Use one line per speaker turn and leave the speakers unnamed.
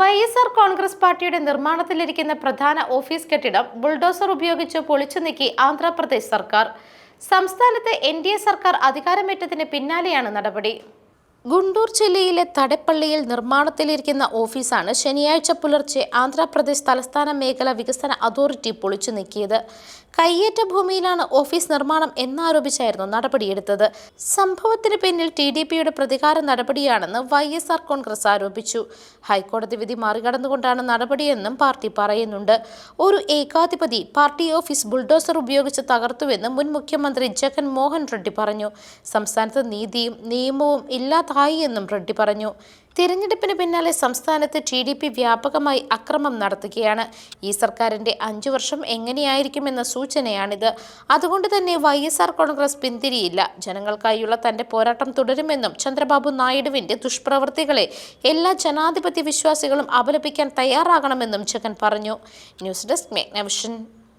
Y S R Congress പാർട്ടിയുടെ നിർമ്മാണത്തിലിരിക്കുന്ന പ്രധാന office കെട്ടിടം ബുൾഡോസർ ഉപയോഗിച്ച് പൊളിച്ചു നീക്കി ആന്ധ്രാപ്രദേശ് സർക്കാർ. സംസ്ഥാനത്ത് എൻ സർക്കാർ അധികാരമേറ്റതിന് പിന്നാലെയാണ് നടപടി. ഗുണ്ടൂർ ജില്ലയിലെ തടപ്പള്ളിയിൽ നിർമ്മാണത്തിലിരിക്കുന്ന ഓഫീസാണ് ശനിയാഴ്ച പുലർച്ചെ ആന്ധ്രാപ്രദേശ് തലസ്ഥാന മേഖല വികസന അതോറിറ്റി പൊളിച്ചു നീക്കിയത്. കയ്യേറ്റ ഭൂമിയിലാണ് ഓഫീസ് നിർമ്മാണം എന്നാരോപിച്ചായിരുന്നു നടപടിയെടുത്തത്. സംഭവത്തിന് പിന്നിൽ ടി ഡി പിയുടെ പ്രതികാര നടപടിയാണെന്ന് വൈ എസ് ആർ കോൺഗ്രസ് ആരോപിച്ചു. ഹൈക്കോടതി വിധി മറികടന്നുകൊണ്ടാണ് നടപടിയെന്നും പാർട്ടി പറയുന്നുണ്ട്. ഒരു ഏകാധിപതി പാർട്ടി ഓഫീസ് ബുൾഡോസർ ഉപയോഗിച്ച് തകർത്തുവെന്ന് മുൻ മുഖ്യമന്ത്രി ജഗൻ മോഹൻ റെഡ്ഡി പറഞ്ഞു. സംസ്ഥാനത്ത് നീതിയും നിയമവും ഇല്ലാതായി എന്നും റെഡ്ഡി പറഞ്ഞു. തിരഞ്ഞെടുപ്പിന് പിന്നാലെ സംസ്ഥാനത്ത് ടി ഡി പി വ്യാപകമായി അക്രമം നടത്തുകയാണ്. ഈ സർക്കാരിന്റെ അഞ്ചു വർഷം എങ്ങനെയായിരിക്കുമെന്ന സൂചനയാണിത്. അതുകൊണ്ട് തന്നെ വൈ എസ് ആർ കോൺഗ്രസ് പിന്തിരിയില്ല. ജനങ്ങൾക്കായുള്ള തന്റെ പോരാട്ടം തുടരുമെന്നും ചന്ദ്രബാബു നായിഡുവിന്റെ ദുഷ്പ്രവൃത്തികളെ എല്ലാ ജനാധിപത്യ വിശ്വാസികളും അപലപിക്കാൻ തയ്യാറാകണമെന്നും ജഗൻ പറഞ്ഞു. News desk മേഘ്നവിഷൻ